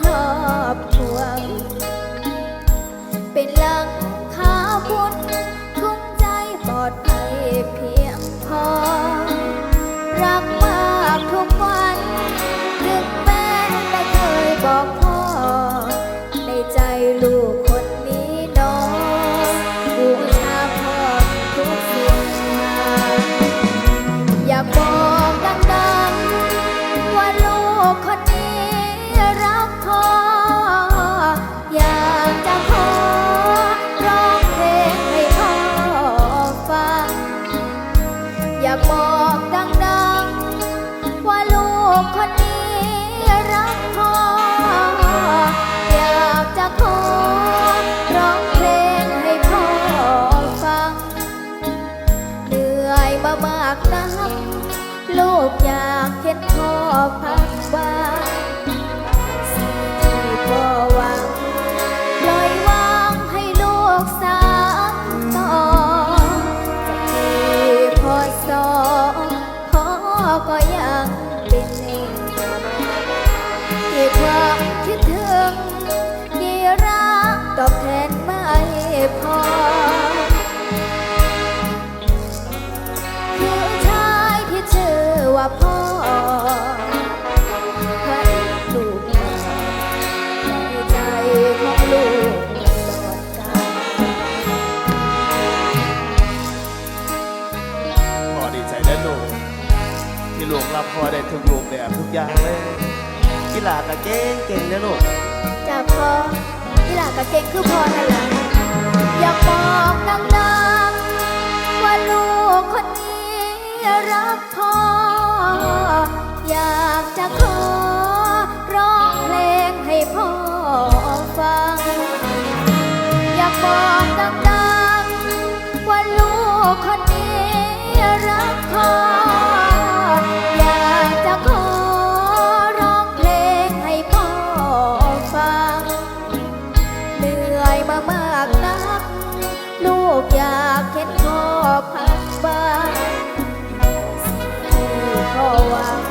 ครอบครัวเป็นหลังคาากบอกดังๆ ว่าลูกคนนี้รักพ่อ อยากจะขอร้องเพลงให้พ่อฟัง เหนื่อยมามากนักลูกอยากเห็นพ่อ ยังเป็นหนึ่งที่ความ หลวงรับพอได้ทุกรูปแบบทุกอย่างเลยกีฬาก็เก่งเก่งนะลูกจากพ่อกีฬาก็เก่งคือพอนั่นแหละอยากบอกดังๆว่าลูกคนนี้รักพ่อ อยากจะขอร้องเพลงให้พ่อฟัง อยากบอกดังๆว่าลูกคน wow.